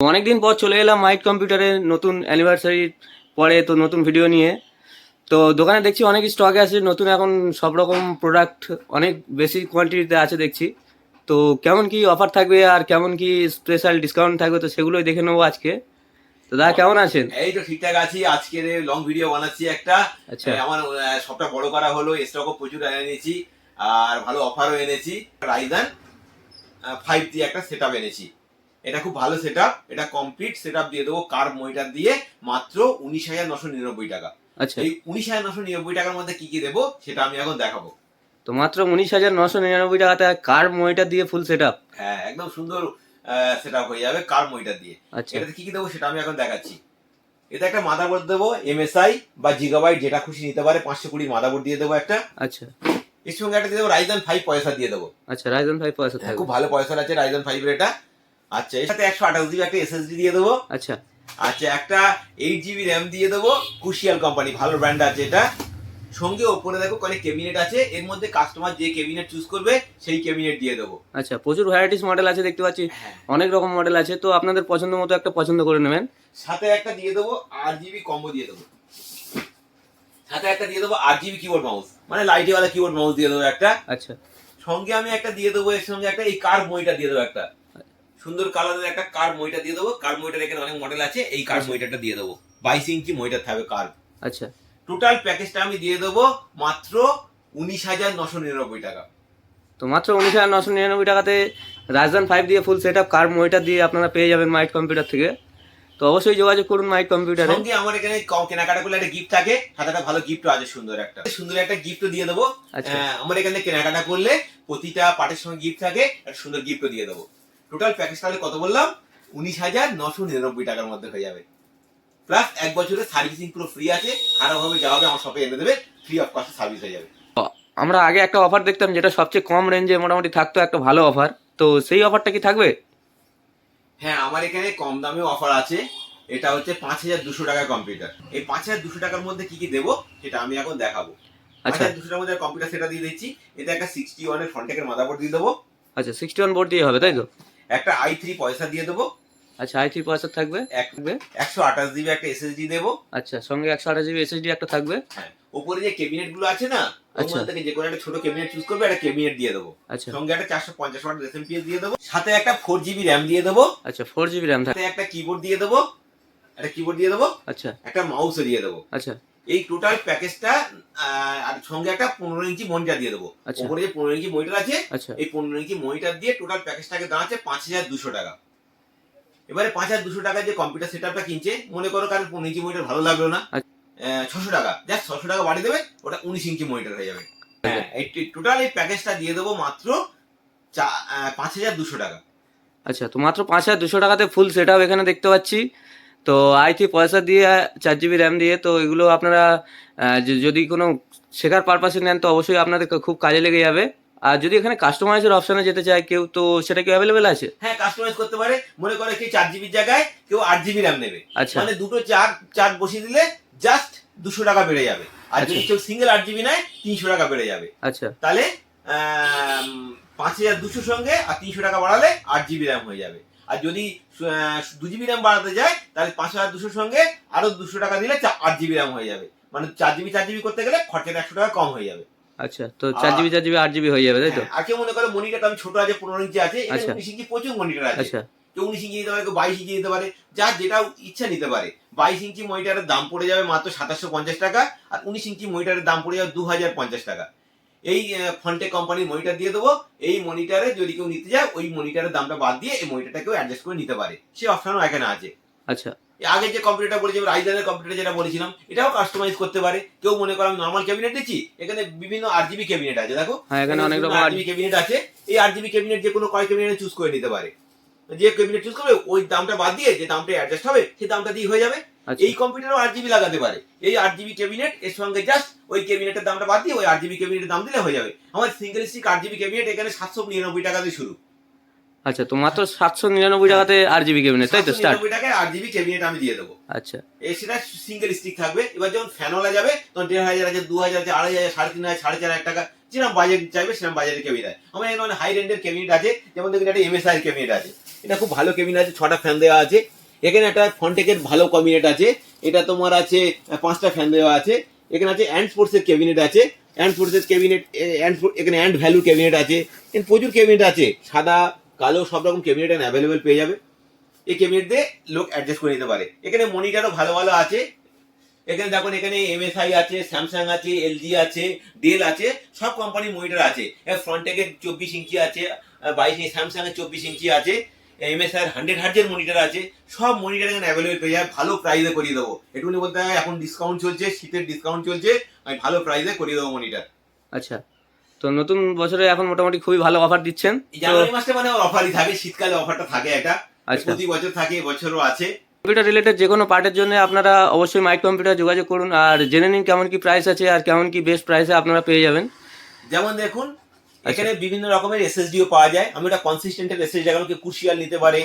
অনেকদিন পর চলে এলাম মাইট কম্পিউটারের নতুন অ্যানিভার্সারি পরে তো নতুন ভিডিও নিয়ে। তো দোকানে দেখছি অনেক স্টকে আছে নতুন এখন সব রকম প্রোডাক্ট অনেক বেশি কোয়ান্টিটিতে আছে দেখছি। তো কেমন কি অফার থাকবে আর কেমন কি স্পেশাল ডিসকাউন্ট থাকবে তো সেগুলোই দেখে নেব আজকে। তো দাদা কেমন আছেন? এই তো ঠিকঠাক আছি। আজকের লং ভিডিও বানাচ্ছি একটা। আচ্ছা। আমার সবটা বড় করা হলো স্টকও প্রচুর এনেছি আর ভালো অফারও এনেছি। রাইজান ফাইভ জি একটা সেট এনেছি। এটা খুব ভালো সেট এটা কমপ্লিট সেট দিয়ে দেবো কার মনিটার দিয়ে মাত্র উনিশ হাজার নশো নিরানব্বই টাকা। আচ্ছা। এই উনিশ হাজার নশো নিরানব্বই টাকার মধ্যে কি কি দেবো সেটা আমি এখন দেখাবো। তো মাত্র উনিশ হাজার নশো নিরানব্বই টাকাতে কার মনিটার দিয়ে ফুল সেট হ্যাঁ একদম সুন্দর সেট হয়ে যাবে কার মনিটার দিয়ে। আচ্ছা। এটাতে কি কি দেবো সেটা আমি এখন দেখাচ্ছি। এতে একটা মাদারবোর্ড দেবো এমএসআই বা জিগাবাইট যেটা খুশি নিতে পারে পাঁচশো কুড়ির মাদারবোর্ড দিয়ে দেবো একটা। আচ্ছা। এর সঙ্গে একটা দিয়ে দেবো রাইজান ফাইভ পয়সা দিয়ে দেবো। আচ্ছা রাইজন ফাইভ পয়সা হ্যাঁ, খুব ভালো পয়সা আছে রাইজান ফাইভ এটা। আচ্ছা এর সাথে একশো আঠাশ জিবি একটা এসএসডি দিয়ে দেবো। আচ্ছা। আচ্ছা একটা এইট জিবি র্যাম দিয়ে দেবো কুশিয়াল কোম্পানি ভালো ব্র্যান্ড আছে এটা। সঙ্গে ওপরে দেখো কয়েক ক্যাবিনেট আছে এর মধ্যে কাস্টমার যে ক্যাবিনেট চুজ করবে সেই ক্যাবিনেট দিয়ে দেবো। আচ্ছা প্রচুর ভ্যারাইটিস মডেল আছে দেখতে পাচ্ছি। হ্যাঁ। অনেক রকম মডেল আছে তো আপনাদের পছন্দ মতো একটা পছন্দ করে নেবেন। সাথে একটা দিয়ে দেবো আট জিবি কম্বো দিয়ে দেবো। সাথে একটা দিয়ে দেবো আট জিবি কিবোর্ড মাউস মানে লাইটিওয়ালা কিবোর্ড মাউস দিয়ে দেবো একটা। আচ্ছা। সঙ্গে আমি একটা দিয়ে দেবো এর সঙ্গে একটা এই কার মইটা দিয়ে দেবো একটা। সুন্দর কালারের একটা কার মইটা দিয়ে দেবো। কার মইটার এখানে অনেক মডেল আছে এই কার মইটাটা দিয়ে দেবো। বাইশ ইঞ্চি মইটার থাকবে কার আচ্ছা। টোটাল প্যাকেজটা আমি দিয়ে দেবো মাত্র উনিশ হাজার নশো নিরানব্বই টাকা। তো মাত্র উনিশ হাজার নশো নিরানব্বই টাকাতে রাজধান ফাইভ দিয়ে ফুল সেট আপ কার মনিটার দিয়ে আপনারা পেয়ে যাবেন মাইট কম্পিউটার থেকে। তো অবশ্যই যোগাযোগ করুন মাইট কম্পিউটারে সঙ্গে আমার এখানে কেনাকাটা করলে একটা গিফট থাকে। একটা ভালো গিফট আছে সুন্দর একটা। সুন্দর একটা গিফটও দিয়ে দেবো। আচ্ছা। আহ, আমার এখানে কেনাকাটা করলে প্রতিটা পার্টের সঙ্গে গিফট থাকে একটা সুন্দর গিফটও দিয়ে দেবো। টোটাল প্যাকেজ তাহলে কত বললাম? উনিশ হাজার নশো নিরানব্বই টাকার মধ্যে হয়ে যাবে। প্লাস এক বছরের সার্ভিসিং পুরো ফ্রি আছে খারাপ হবে যা হবে আমার শপে এনে দেবে ফ্রি অফ কস্টে সার্ভিস হয়ে যাবে। আমরা আগে একটা অফার দেখতাম যেটা সবচেয়ে কম রেঞ্জে মোটামুটি থাকতো একটা ভালো অফার তো সেই অফারটা কি থাকবে? হ্যাঁ আমার এখানে কম দামে অফার আছে। এটা হচ্ছে পাঁচ হাজার দুশো টাকার কম্পিউটার এই পাঁচ হাজার দুশো টাকার মধ্যে কি কি দেবো সেটা আমি এখন দেখাবো। আচ্ছা। দুশো টাকার মধ্যে কম্পিউটার সেটা দিয়ে দিচ্ছি। এটা একটা সিক্সটি ওয়ানের ফ্রন্টেকের মাদারবোর্ড দিয়ে দেবো। আচ্ছা সিক্সটি ওয়ান বোর্ড দিয়ে হবে তাই তো? একটা আই থ্রি পয়সা দিয়ে দেবো। আচ্ছা আই থ্রি পয়সা থাকবে? থাকবে একশো আঠাশ জিবি একটা এসএসডি দেবো। আচ্ছা সঙ্গে একশো আঠাশ জিবি এসএসডি একটা থাকবে? হ্যাঁ ওপরে যে ক্যাবিনেটগুলো আছে না আচ্ছা। থেকে যে কোনো একটা ছোট ক্যাবিনেট চুজ করবে একটা ক্যাবিনেট দিয়ে দেবো। আচ্ছা। সঙ্গে একটা চারশো পঞ্চাশ ওয়াট এসএমপিএস দিয়ে দেবো। সাথে একটা ফোর জিবি র্যাম দিয়ে দেবো। আচ্ছা ফোর জিবি র্যাম সাথে একটা কিবোর্ড দিয়ে দেবো। একটা কিবোর্ড দিয়ে দেবো। আচ্ছা। একটা মাউসও দিয়ে দেবো। আচ্ছা। এই টোটাল প্যাকেজটা আর সঙ্গে একটা পনেরো ইঞ্চি মনিটার দিয়ে দেবো। আচ্ছা। উপরে যে পনেরো ইঞ্চি মনিটার আছে আচ্ছা। এই পনেরো ইঞ্চি মনিটার দিয়ে টোটাল প্যাকেজটাকে দাঁড়াচ্ছে পাঁচ হাজার দুশো টাকা। এবারে পাঁচ হাজার দুশো টাকা যে কম্পিউটার সেটআপটা কিনছে মনে করো কারণ পনেরো ইঞ্চি মনিটার ভালো লাগল না আচ্ছা। ছশো টাকা। জাস্ট ছশো টাকা বাড়িয়ে দেবে ওটা উনিশ ইঞ্চি মনিটার হয়ে যাবে। হ্যাঁ এই টোটাল এই প্যাকেজটা দিয়ে দেবো মাত্র পাঁচ হাজার দুশো টাকা। আচ্ছা তো মাত্র পাঁচ হাজার দুশো টাকাতে ফুল সেট আপ এখানে দেখতে পাচ্ছি। তো আই থ্রি পয়সা দিয়ে চার জিবি র্যাম দিয়ে তো এগুলো আপনারা যদি কোনো শেখার পারপাসে নেন তো অবশ্যই আপনাদের খুব কাজে লেগে যাবে। আর যদি এখানে কাস্টমাইজের অপশনে যেতে চায় কেউ তো সেটা কি অ্যাভেলেবেল আছে? হ্যাঁ কাস্টমাইজ করতে পারে। মনে করে কি চার জিবির জায়গায় কেউ আট জিবি র্যাম নেবে। আচ্ছা। মানে দুটো চার চার বসিয়ে দিলে জাস্ট দুশো টাকা বেড়ে যাবে। আর যদি আচ্ছা। কেউ সিঙ্গেল আট জিবি নেয় তিনশো টাকা বেড়ে যাবে। আচ্ছা। তাহলে পাঁচ হাজার দুশোর সঙ্গে আর তিনশো টাকা বাড়ালে আট জিবি র্যাম হয়ে যাবে। আর যদি দু জিবি র্যাম বাড়াতে যায় তাহলে পাঁচ হাজার দুশোর সঙ্গে আরও দুশো টাকা দিলে আট জিবি র্যাম হয়ে যাবে। মানে চার জিবি চার জিবি করতে গেলে খরচাটা একশো টাকা কম হয়ে যাবে। আচ্ছা তো চার জিবি চার জিবি আট জিবি হয়ে যাবে তাই তো? হ্যাঁ, আর কেউ মনে করে মনিটরটা আমি ছোট আছে পনেরো ইঞ্চি আছে আচ্ছা। উনিশ ইঞ্চি প্রচুর মনিটর আছে। আচ্ছা। কেউ উনিশ ইঞ্চি নিতে পারে কেউ বাইশ ইঞ্চি নিতে পারে যার যেটা ইচ্ছা নিতে পারে। বাইশ ইঞ্চি মনিটারের দাম পড়ে যাবে মাত্র সাতাশশো পঞ্চাশ টাকা আর উনিশ ইঞ্চি মনিটারের দাম পড়ে যাবে দু হাজার পঞ্চাশ টাকা। এই ফন্টে কোম্পানির মনিটার দিয়ে দেবো। এই মনিটারে যদি কেউ নিতে যায় ওই মনিটারের দামটা বাদ দিয়ে এই মনিটরটা কেউ অ্যাডজাস্ট করে নিতে পারে। সে অপশনও এখানে আছে। আচ্ছা। আগে যে কম্পিউটার বলেছি রাইজানের কম্পিউটার যেটা বলেছিলাম এটাও কাস্টমাইজ করতে পারে। কেউ মনে করো আমি নর্মাল ক্যাবিনেট দিচ্ছি এখানে বিভিন্ন আর জিবি ক্যাবিনেট আছে দেখো। হ্যাঁ এখানে অনেক রকম আট আর জিবি ক্যাবিনেট আছে। এই আট জিবি ক্যাবিনেট যে কোনো কয় ক্যাবিনেট চুজ করে নিতে পারে। যে ক্যাবিনেট চুজ করবে ওই দামটা বাদ দিয়ে যে দামটা অ্যাডজাস্ট হবে সেই দামটা দিয়ে হয়ে যাবে। এই কম্পিউটারও আট জিবি লাগাতে পারে। এই আট জিবি ক্যাবিনেট এর সঙ্গে জাস্ট ওই ক্যাবিনেটের দামটা বাদ দিয়ে ওই আট জিবি ক্যাবিনেটের দাম দিলে হয়ে যাবে। আমার সিঙ্গেল স্টিক আট জিবি ক্যাবিনেট এখানে সাতশো নিরানব্বই টাকা দিয়ে শুরু। আচ্ছা তো মাত্র সাতশো নিরানব্বই টাকাতে আট জিবি কেবিনেট তাই তো? স্টার্ট টাকায় আট জিবি ক্যাবিনেট আমি দিয়ে দেবো। আচ্ছা। এই সেটা সিঙ্গেল স্টিক থাকবে। এবার যখন ফ্যানওয়ালা যাবে তখন দেড় হাজার আছে দু হাজার আছে আড়াই হাজার সাড়ে তিন হাজার সাড়ে চার হাজার টাকা যেরকম বাজেট চাইবে সেরকম বাজারের ক্যাবিনেট আছে। আমার এখানে হাই রেন্ডের ক্যাবিনেট আছে যেমন দেখুন একটা এমএসআই ক্যাবিনেট আছে। এটা খুব ভালো কেবিনেট আছে ছটা ফ্যান দেওয়া আছে। এখানে একটা ফন্টেকের ভালো কবিনেট আছে, এটা তোমার আছে পাঁচটা ফ্যান দেওয়া আছে, এখানে আছে অ্যান্ড স্পোর্টসের ক্যাবিনেট আছে অ্যান্ড স্পোর্টসের ক্যাবিনেট অ্যান্ড এখানে অ্যান্ড ভ্যালু ক্যাবিনেট আছে, এখানে প্রচুর ক্যাবিনেট আছে, সাদা, কালো, সব রকম ক্যাবিনেট এখানে অ্যাভেলেবেল পেয়ে যাবে। এই ক্যাবিনেট দিয়ে লোক অ্যাডজাস্ট করে নিতে পারে। এখানে মনিটারও ভালো ভালো আছে। এখানে দেখুন, এখানে এমএসআই আছে স্যামসাং আছে এলজি আছে ডেল আছে, সব কোম্পানির মনিটার আছে। ফ্রন্টেকের চব্বিশ ইঞ্চি আছে বাইশ স্যামসাং এর চব্বিশ ইঞ্চি আছে। এমএসআই হান্ড্রেড হার্জের মনিটার আছে সব মনিটার এখানে অ্যাভেলেবেল পেয়ে যাবে ভালো প্রাইসে করিয়ে দেবো। একটুখানি বলতে হয় এখন ডিসকাউন্ট চলছে শীতের ডিসকাউন্ট চলছে আমি ভালো প্রাইসে করিয়ে দেবো মনিটার আচ্ছা তো নতুন বছরে এখন মোটামুটি খুবই ভালো অফার দিচ্ছেন জানুয়ারি মাসে মানে অফারই থাকে শীতকালে অফারটা থাকে এটা। আচ্ছা। প্রতি বছর থাকে এবছরও আছে। কম্পিউটার রিলেটেড যে কোনো পার্টের জন্য আপনারা অবশ্যই মাইক কম্পিউটার যোগাযোগ করুন আর জেনে নিন কেমন কি প্রাইস আছে আর কেমন কি বেস্ট প্রাইসে আপনারা পেয়ে যাবেন। যেমন দেখুন। এখানে বিভিন্ন রকমের এসএসডিও পাওয়া যায়। আমি এটা কনসিস্টেন্টের এসএসডি যেমন কেউ কুশিয়াল নিতে পারে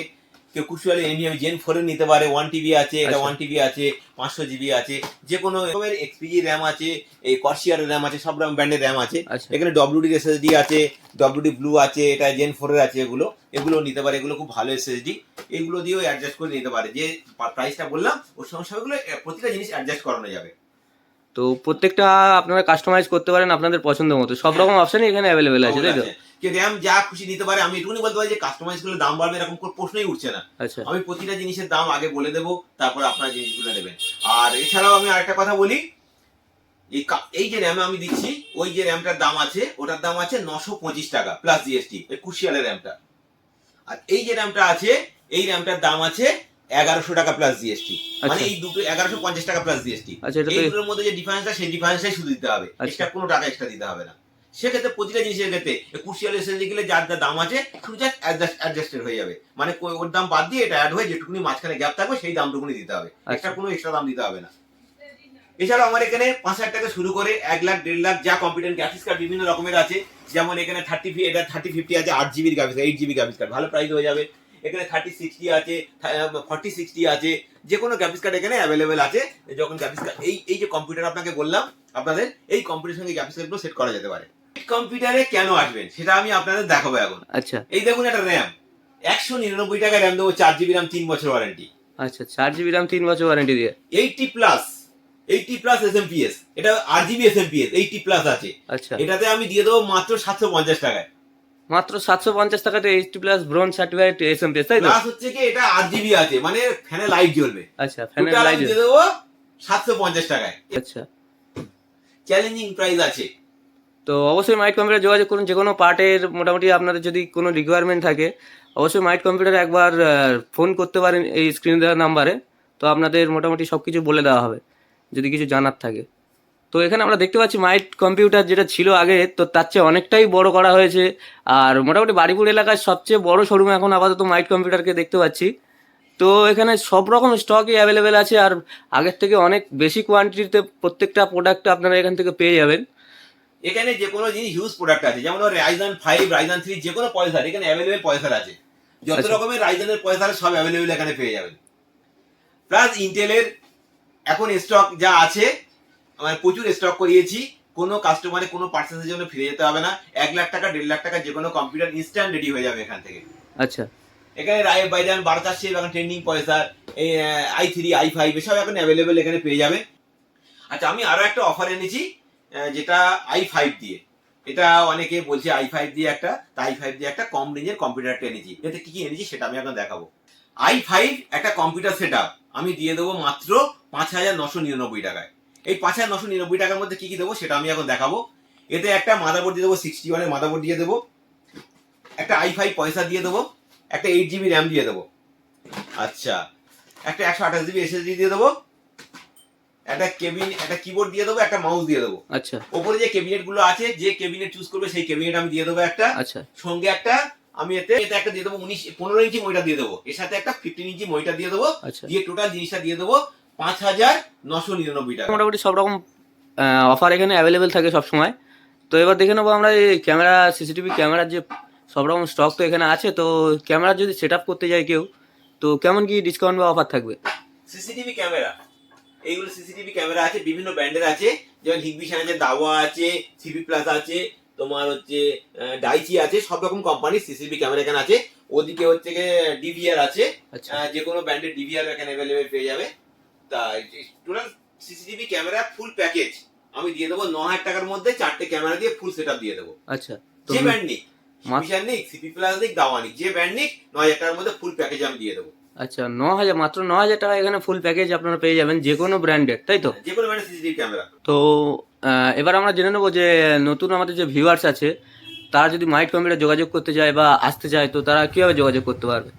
কেউ কুশিয়াল এনভিএম জেন ফোরে নিতে পারে। ওয়ান টিবি আছে এটা আচ্ছা। ওয়ান টিবি আছে পাঁচশো জিবি আছে যে কোনো রকমের এক্সপিজি র্যাম আছে এই কর্সিয়ার র্যাম আছে সব রকম ব্র্যান্ডের র্যাম আছে। আচ্ছা। এখানে ডব্লিউডি এসএসডি আছে ডব্লিউডি ব্লু আছে এটা জেন ফোরের আছে এগুলো। এগুলো নিতে পারে এগুলো খুব ভালো এসএসডি এগুলো দিয়েও অ্যাডজাস্ট করে নিতে পারে। যে প্রাইসটা বললাম ওর সঙ্গে সঙ্গে প্রতিটা জিনিস অ্যাডজাস্ট করানো যাবে। তো প্রত্যেকটা আপনারা কাস্টমাইজ করতে পারেন আপনাদের পছন্দ মতো। সব রকম অপশনই এখানে অ্যাভেলেবেল আছে তাই তো? আছে। র্যাম যা খুশি নিতে পারে আমি এটুকুনি বলতে পারি যে কাস্টমাইজ করলে দাম বাড়বে এরকম কোনো প্রশ্নই উঠছে না। আচ্ছা। আমি প্রতিটা জিনিসের দাম আগে বলে দেবো তারপর আপনার জিনিসগুলো নেবেন। আর এছাড়াও আমি আরেকটা কথা বলি এই এই যে র্যাম আমি দিচ্ছি ওই যে র্যামটার দাম আছে ওটার দাম আছে নশো পঁচিশ টাকা প্লাস জিএসটি এই কুশিয়ালের র্যামটা আর এই যে র্যামটা আছে এই র্যামটার দাম আছে এগারোশো টাকা প্লাস জিএসটি মানে আচ্ছা। এই দুটো এগারোশো পঞ্চাশ টাকা প্লাস জিএসটি আচ্ছা এই দুটোর মধ্যে যে ডিফারেন্সটা সেই ডিফারেন্সটাই শুধু দিতে হবে। আচ্ছা। এক্সট্রা কোনো টাকা এক্সট্রা দিতে হবে না। সেক্ষেত্রে প্রতিটা জিনিসের ক্ষেত্রে কুশিয়াল এসএসডি গেলে যার যা দাম আছে শুধু জাস্ট অ্যাডজাস্টেড হয়ে যাবে। মানে ওর দাম বাদ দিয়ে এটা অ্যাড হয়ে যেটুকুনি মাঝখানে গ্যাপ থাকবে সেই দামটুকুনি দিতে হবে। এক্সট্রা কোনো এক্সট্রা দাম দিতে হবে না। এছাড়াও আমার এখানে পাঁচ হাজার টাকা শুরু করে এক লাখ দেড় লাখ যা কম্পিউটার গ্রাফিক্স কার্ড বিভিন্ন রকমের আছে। যেমন এখানে থার্টি এটা থার্টি ফিফটি আছে আট জিবির graphics eight GB graphics card ভালো প্রাইস হয়ে যাবে। এখানে থার্টি সিক্সটি আছে ফর্টি সিক্সটি আছে যে কোনো গ্রাফিক্স কার্ড এখানে অ্যাভেলেবেল আছে। যখন গ্রাফিক্স কার্ড এই এই যে কম্পিউটার আপনাকে বললাম আপনাদের এই কম্পিউটার সঙ্গে গ্রাফিক্স কার্ডগুলো সেট করা যেতে পারে। কম্পিউটারে কেন আসবেন? সেটা আমি আপনাদের দেখাবো এখন। আচ্ছা। এই দেখুন একটা র্যাম একশো নিরানব্বই টাকা র্যাম দেবো চার জিবি র্যাম তিন বছর ওয়ারেন্টি আচ্ছা চার জিবি রাম তিন বছর ওয়ারেন্টি দিয়ে। Eighty plus eighty plus S M P S এটা R GB S M P S eighty plus আছে। আচ্ছা। এটাতে আমি দিয়ে দেবো মাত্র সাতশো পঞ্চাশ টাকায়। মাত্র সাতশো পঞ্চাশ টাকা টাকাতে eighty plus bronze certified S M তাই তো? প্লাস হচ্ছে কি এটা আট জিবি আছে মানে ফ্যানে লাইট জ্বলবে। আচ্ছা টোটাল লাইট দেবো সাতশো পঞ্চাশ টাকায়। আচ্ছা। চ্যালেঞ্জিং প্রাইস আছে। তো অবশ্যই মাইট কম্পিউটার যোগাযোগ করুন যে কোনো পার্টের মোটামুটি আপনাদের যদি কোনো রিকোয়ারমেন্ট থাকে অবশ্যই মাইট কম্পিউটার একবার ফোন করতে পারেন এই স্ক্রিন দেওয়া নাম্বারে তো আপনাদের মোটামুটি সব কিছু বলে দেওয়া হবে যদি কিছু জানার থাকে। তো এখানে আমরা দেখতে পাচ্ছি মাইট কম্পিউটার যেটা ছিল আগে তো তার চেয়ে অনেকটাই বড় করা হয়েছে। আর মোটামুটি বাড়িপুর এলাকায় সবচেয়ে বড় শোরুম এখন আপাতত মাইট কম্পিউটারকে দেখতে পাচ্ছি। তো এখানে সব রকম স্টকই অ্যাভেলেবেল আছে আর আগের থেকে অনেক বেশি কোয়ান্টিটিতে প্রত্যেকটা প্রোডাক্ট আপনারা এখান থেকে পেয়ে যাবেন। এখানে যে কোনো জিনিস হিউজ প্রোডাক্ট আছে যেমন রাইজান ফাইভ রাইজান থ্রি যে কোনো পয়সার এখানে অ্যাভেলেবেল পয়সার আছে। যত আচ্ছা। রকমের রাইজানের পয়সার সব অ্যাভেলেবেল এখানে পেয়ে যাবেন। প্লাস ইন্টেলের এখন স্টক যা আছে মানে প্রচুর স্টক করিয়েছি। কোনো কাস্টমারে কোনো পার্সেন্টের জন্য ফিরে যেতে হবে না। এক লাখ টাকা দেড় লাখ টাকা যে কোনো কম্পিউটার ইনস্ট্যান্ট রেডি হয়ে যাবে এখান থেকে। আচ্ছা। এখানে রায় বাইজান বারো চারশে এখন ট্রেন্ডিং পয়সা এই আই থ্রি আই ফাইভ এসব এখন অ্যাভেলেবেল এখানে পেয়ে যাবে। আচ্ছা আমি আরও একটা অফার এনেছি যেটা আই ফাইভ দিয়ে। এটা অনেকে বলছে আই ফাইভ দিয়ে একটা আই ফাইভ দিয়ে একটা কম রেঞ্জের কম্পিউটারটা এনেছি। এতে কি কি এনেছি সেটা আমি এখন দেখাবো। আই ফাইভ একটা কম্পিউটার সেট আমি দিয়ে দেবো মাত্র পাঁচ হাজার নশো নিরানব্বই টাকায়। এই পাঁচ হাজার নশো নিরানব্বই টাকার মধ্যে কি কি দেবো সেটা আমি এখন দেখাবো। এতে একটা মাদারবোর্ড দিয়ে দেবো সিক্সটি ওয়ানের মাদারবোর্ড দিয়ে দেবো একটা আই ফাইভ পয়সা দিয়ে দেবো একটা এইট জিবি র্যাম দিয়ে দেবো। আচ্ছা একটা একশো আঠাশ জিবি এসএসডি দিয়ে দেবো একটা কেবিন একটা কিবোর্ড দিয়ে দেবো একটা মাউস দিয়ে দেবো। আচ্ছা। ওপরে যে ক্যাবিনেটগুলো আছে যে ক্যাবিনেট চুজ করবে সেই ক্যাবিনেট আমি দিয়ে দেবো একটা। আচ্ছা। সঙ্গে একটা আমি এতে এতে একটা দিয়ে দেবো উনিশ পনেরো ইঞ্চি মইটা দিয়ে দেবো। এর সাথে একটা ফিফটিন ইঞ্চি মইটা দিয়ে দেবো। আচ্ছা। দিয়ে টোটাল জিনিসটা দিয়ে দেবো। পাঁচ হাজার নশো নিরানব্বই টাকা। মোটামুটি সব রকম অফার এখানে অ্যাভেলেবেল থাকে সব সময় তো এবার দেখে নেব আমরা এই ক্যামেরা সিসিটিভি ক্যামেরার যে সব রকম স্টক তো এখানে আছে তো ক্যামেরা যদি সেট আপ করতে যায় কেউ তো কেমন কি ডিসকাউন্ট বা অফার থাকবে? সিসিটিভি ক্যামেরা এইগুলো সিসিটিভি ক্যামেরা আছে বিভিন্ন ব্র্যান্ডের আছে যেমন হিগবিশন আছে দাওয়া আছে সিপি প্লাস আছে তোমার হচ্ছে ডাইচি আছে সব রকম কোম্পানির সিসিটিভি ক্যামেরা এখানে আছে। ওদিকে হচ্ছে ডিভিআর আছে যে কোনো ব্র্যান্ডের ডিভিআর এখানে অ্যাভেলেবেল পেয়ে যাবে। Total CCTV camera full package আমি দিয়ে দেবো ন হাজার টাকার মধ্যে চারটে ক্যামেরা দিয়ে ফুল সেট দিয়ে দেবো। আচ্ছা তো যে ব্র্যান্ড নিক মিশন নিক সিপি প্লাস নিক দাওয়া নিক যে ব্র্যান্ড নিক ন হাজার টাকার মধ্যে ফুল প্যাকেজ আমি দিয়ে দেবো। আচ্ছা ন হাজার মাত্র ন হাজার টাকা এখানে ফুল প্যাকেজ আপনারা পেয়ে যাবেন যে কোনো ব্র্যান্ডের তাই তো? যে কোনো ব্র্যান্ডের সিসিটিভি ক্যামেরা তো এবার আমরা জেনে নেব যে নতুন আমাদের যে ভিউয়ার্স আছে তারা যদি মাইট কম্পিউটার যোগাযোগ করতে চায় বা আসতে চায় তো তারা কীভাবে যোগাযোগ করতে পারবে?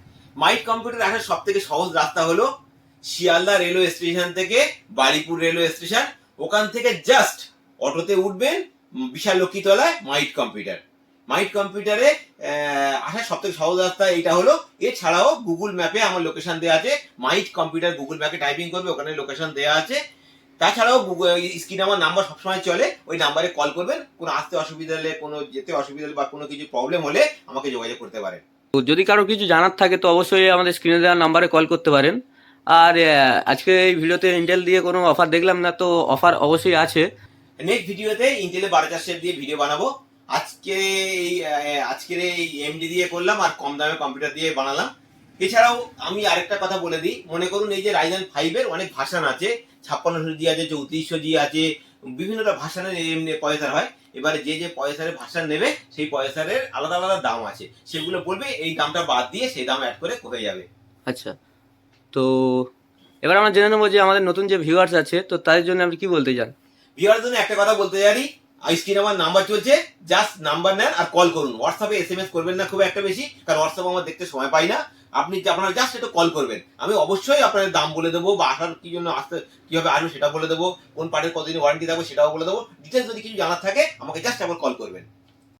মাইট কম্পিউটার আসার সব থেকে সহজ রাস্তা হলো শিয়ালদা রেলওয়ে স্টেশন থেকে বারিপুর রেলওয়ে স্টেশন ওখান থেকে জাস্ট অটোতে উঠবেন বিশাল লক্ষ্মীতলায় মাইট কম্পিউটার মাইট কম্পিউটারে আসার সব থেকে সহজ রাস্তা এটা হলো, এছাড়াও গুগল ম্যাপে আমার লোকেশন দেওয়া আছে মাইট কম্পিউটার গুগল ম্যাপে টাইপিং করবে, ওখানে লোকেশন দেওয়া আছে। তাছাড়াও স্ক্রিনে আমার নাম্বার সবসময় চলে, ওই নাম্বারে কল করবেন, কোনো আসতে অসুবিধা হলে, কোনো যেতে অসুবিধা হলে বা কোনো কিছু প্রবলেম হলে আমাকে যোগাযোগ করতে পারেন। যদি কারও কিছু জানার থাকে তো অবশ্যই আমাদের স্ক্রিনে দেওয়া নাম্বারে কল করতে পারেন। আর আজকে এই ভিডিওতে ইন্টেল দিয়ে কোনো অফার দেখলাম না তো অফার অবশ্যই আছে। নেক্সট ভিডিওতে ইন্টেলে বারো চার সেট দিয়ে ভিডিও বানাবো। আজকে এই আজকের এই এমডি দিয়ে করলাম আর কম দামে কম্পিউটার দিয়ে বানালাম। এছাড়াও আমি আরেকটা কথা বলে দিই মনে করুন এই যে রাইজান ফাইভের অনেক ভাষান আছে ছাপ্পান্নশো জি আছে চৌত্রিশশো জি আছে বিভিন্নটা ভাষানের এমনি পয়সার হয়। এবারে যে যে পয়সারের ভাষান নেবে সেই পয়সারের আলাদা আলাদা দাম আছে। সেগুলো বলবে এই দামটা বাদ দিয়ে সেই দাম অ্যাড করে হয়ে যাবে। আচ্ছা। তো এবার আমরা জেনে নেব যে আমাদের নতুন যে ভিউয়ার্স আছে, তো তাদের জন্য আপনি কি বলতে চান? ভিওয়ার জন্য একটা কথা বলতে জানি স্ক্রিন আমার নাম্বার চলছে জাস্ট নাম্বার নেন আর কল করুন। হোয়াটসঅ্যাপে এস এম এস করবেন না খুব একটা বেশি, কারণ হোয়াটসঅ্যাপ আমার দেখতে সময় পাই না। আপনি আপনারা জাস্ট একটু কল করবেন। আমি অবশ্যই আপনাদের দাম বলে দেবো বা আসার কি জন্য আসতে, কীভাবে আসবে সেটা বলে দেবো, কোন পার্টের কতদিন ওয়ারেন্টি থাকবে সেটাও বলে দেবো। ডিটেলস যদি কিছু জানার থাকে, আমাকে জাস্ট একবার কল করবেন।